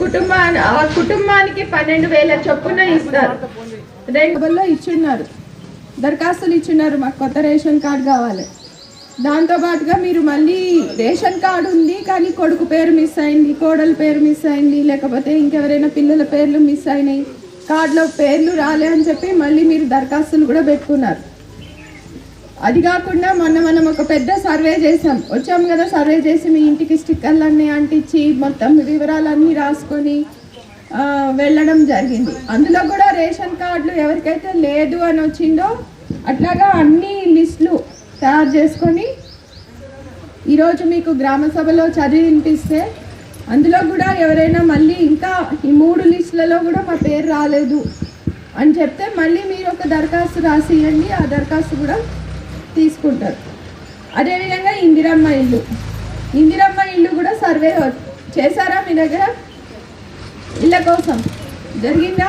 కుటుంబాన్ని ఆ కుటుంబానికి పన్నెండు వేల చొప్పున ఇస్తారు. రెండు ఇచ్చిన్నారు. దరఖాస్తులు ఇచ్చిన్నారు. మాకు కొత్త రేషన్ కార్డు కావాలి. దాంతో పాటుగా మీరు మళ్ళీ రేషన్ కార్డు ఉంది కానీ కొడుకు పేరు మిస్ అయింది కోడల పేరు మిస్ అయింది లేకపోతే ఇంకెవరైనా పిల్లల పేర్లు మిస్ అయినాయి కార్డులో పేర్లు రాలే అని చెప్పి మళ్ళీ మీరు దరఖాస్తులు కూడా పెట్టుకున్నారు. అది కాకుండా మొన్న మనం ఒక పెద్ద సర్వే చేసాం వచ్చాం కదా సర్వే చేసి మీ ఇంటికి స్టిక్కర్లన్నీ అంటించి మొత్తం వివరాలన్నీ రాసుకొని వెళ్ళడం జరిగింది. అందులో కూడా రేషన్ కార్డులు ఎవరికైతే లేదు అని వచ్చిందో అట్లాగా అన్ని లిస్టులు తయారు చేసుకొని ఈరోజు మీకు గ్రామ సభలో చదివి వినిపిస్తే అందులో కూడా ఎవరైనా మళ్ళీ ఇంకా ఈ మూడు లిస్టులలో కూడా మా పేరు రాలేదు అని చెప్తే మళ్ళీ మీరు ఒక దరఖాస్తు రాసి ఇవ్వండి ఆ దరఖాస్తు కూడా తీసుకుంటారు. అదేవిధంగా ఇందిరమ్మ ఇల్లు. ఇందిరమ్మ ఇల్లు కూడా సర్వే చేశారా మీ దగ్గర? ఇళ్ళ కోసం. జరిగిందా?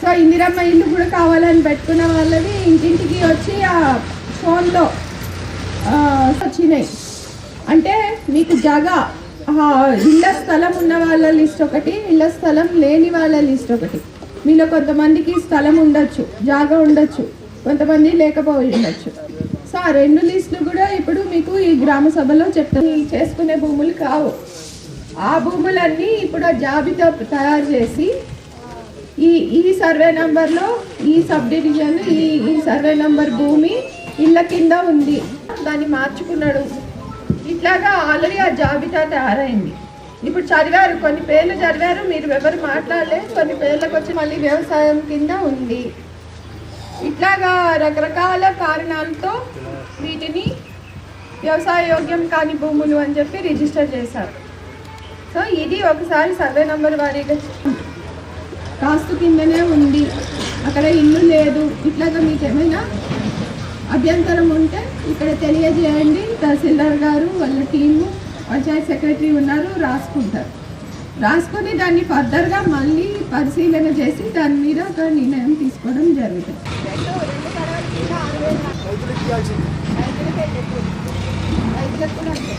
సో ఇందిరమ్మ ఇల్లు కూడా కావాలని పెట్టుకున్న వాళ్ళవి ఇంటింటికి వచ్చి ఆ ఫోన్లో వచ్చినాయి. అంటే మీకు జాగా ఇళ్ళ స్థలం ఉన్న వాళ్ళ లిస్ట్ ఒకటి ఇళ్ళ స్థలం లేని వాళ్ళ లిస్ట్ ఒకటి. మీలో కొంతమందికి స్థలం ఉండొచ్చు జాగా ఉండొచ్చు. కొంతమంది లేకపోయి ఉండొచ్చు సో ఆ రెండు లిస్టులు కూడా ఇప్పుడు మీకు ఈ గ్రామ సభలో చెప్తాను చేసుకునే భూములు కావు. ఆ భూములన్నీ ఇప్పుడు ఆ జాబితా తయారు చేసి ఈ ఈ సర్వే నంబర్లో ఈ సబ్ డివిజన్ ఈ ఈ సర్వే నంబర్ భూమి ఇళ్ళ కింద ఉంది. దాన్ని మార్చుకున్నాడు. ఇట్లాగా ఆల్రెడీ ఆ జాబితా తయారైంది. ఇప్పుడు చదివారు కొన్ని పేర్లు చదివారు మీరు ఎవరు మాట్లాడలేదు కొన్ని పేర్లకు వచ్చి మళ్ళీ వ్యవసాయం కింద ఉంది. ఇట్లాగా రకరకాల కారణాలతో వీటిని వ్యవసాయ యోగ్యం కాని భూములు అని చెప్పి రిజిస్టర్ చేశారు. సో ఇది ఒకసారి సర్వే నంబర్ వారీగా కాస్తు కిందనే ఉంది. అక్కడ ఇల్లు లేదు. ఇట్లాగా మీకు ఏమైనా అభ్యంతరం ఉంటే ఇక్కడ తెలియజేయండి. తహసీల్దార్ గారు వాళ్ళ టీము పంచాయత్ సెక్రటరీ ఉన్నారు రాసుకుంటారు. రాసుకొని దాన్ని ఫర్దర్గా మళ్ళీ పరిశీలన చేసి దాని మీద ఒక నిర్ణయం తీసుకోవడం జరుగుతుంది. రైతులకు కూడా అంతే.